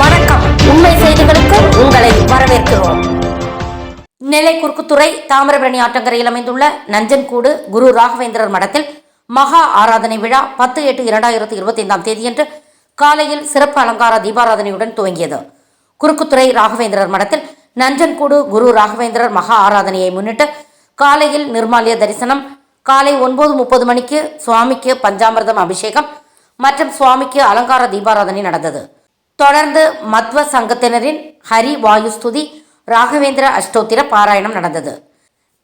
வணக்கம். உண்மை செய்திகளுக்கு உங்களை வரவேற்கிறோம். நெல்லை குறுக்குத்துறை தாமிரபரணி ஆற்றங்கரையில் அமைந்துள்ள நஞ்சன்கூடு குரு ராகவேந்திரர் மடத்தில் மகா ஆராதனை விழா பத்து எட்டு இரண்டாயிரத்தி இருபத்தி ஐந்தாம் தேதியன்று காலையில் சிறப்பு அலங்கார தீபாராதனையுடன் துவங்கியது. குறுக்குத்துறை ராகவேந்திரர் மடத்தில் நஞ்சன்கூடு குரு ராகவேந்திரர் மகா ஆராதனையை முன்னிட்டு காலையில் நிர்மாலய தரிசனம் காலை ஒன்பது முப்பது மணிக்கு சுவாமிக்கு பஞ்சாமிர்தம் அபிஷேகம் மற்றும் சுவாமிக்கு அலங்கார தீபாராதனை நடந்தது. தொடர்ந்து மத்வ சங்கத்தினரின் ஹரி வாயுஸ்துதி ராகவேந்திர அஷ்டோத்திர பாராயணம் நடந்தது.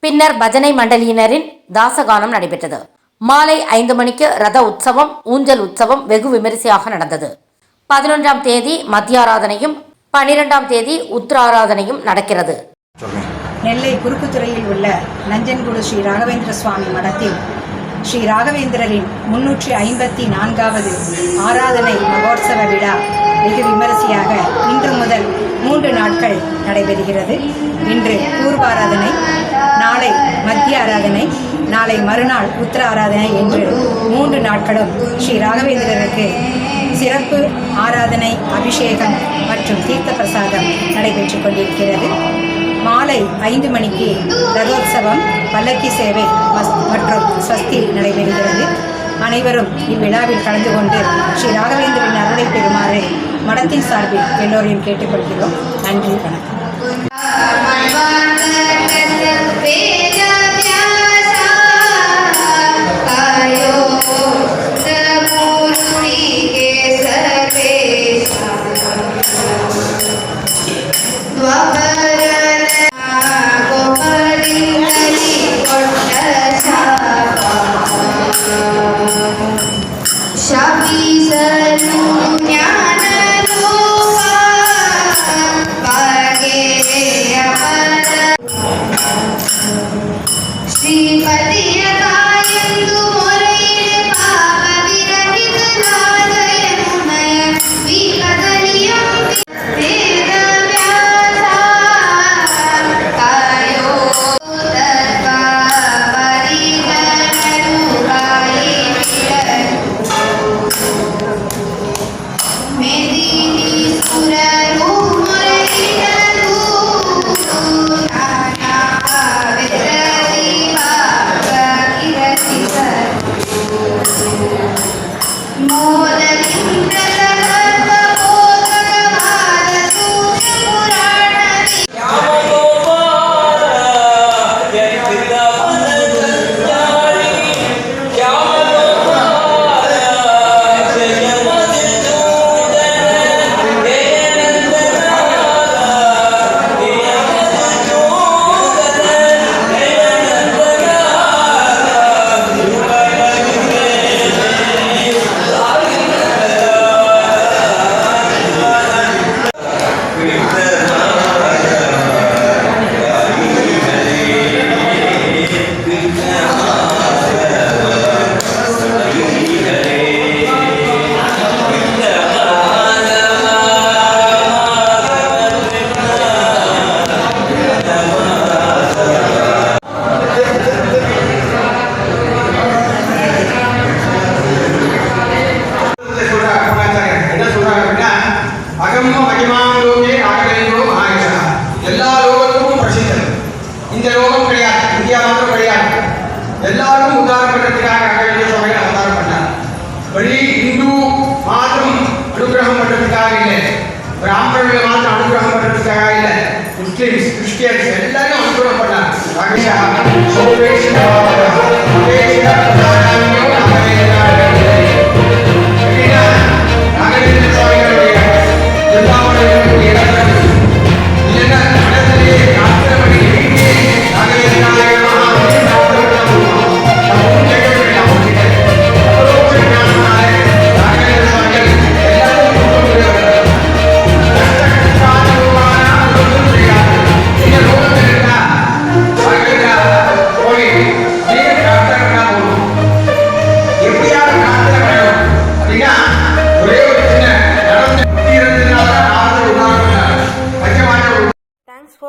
பின்னர் பஜனை மண்டலியினரின் தாசகானம் நடைபெற்றது. மாலை ஐந்து மணிக்கு ரத உற்சவம் ஊஞ்சல் உற்சவம் வெகு விமரிசையாக நடந்தது. பதினொன்றாம் தேதி மத்தியாராதனையும் பனிரெண்டாம் தேதி உத்திராராதனையும் நடக்கிறது. நெல்லை குறுக்குத்துறையில் உள்ள நஞ்சன்குடு ஸ்ரீ ராகவேந்திர சுவாமி மடத்தில் ஸ்ரீ ராகவேந்திரரின் முன்னூற்றி ஐம்பத்தி நான்காவது ஆராதனை மகோத்சவ விழா வெகு விமரிசையாக இன்று முதல் மூன்று நாட்கள் நடைபெறுகிறது. இன்று பூர்வாராதனை நாளை மத்திய ஆராதனை நாளை மறுநாள் உத்தர ஆராதனை என்று மூன்று நாட்களும் ஸ்ரீ ராகவேந்திரருக்கு சிறப்பு ஆராதனை அபிஷேகம் மற்றும் தீர்த்த பிரசாதம் நடைபெற்றுக் கொண்டிருக்கிறது. மாலை ஐந்து மணிக்கு ரதோத்சவம் பல்லக்கி சேவை மஸ்- நடைபெறுகிறது. அனைவரும் இவ்விழாவில் கலந்து கொண்டு ஸ்ரீ ராகவேந்திரன் அருளை பெறுமாறு மடத்தின் சார்பில் எல்லோரையும் கேட்டுக்கொள்கிறோம். நன்றி வணக்கம். பிராமணர்கள் மாத்திரம் அனுகிரகம் பண்றதுக்காக இல்ல முஸ்லிம்ஸ் கிறிஸ்டியன்ஸ் எல்லாரையும் அனுகிரகம் பண்ணார்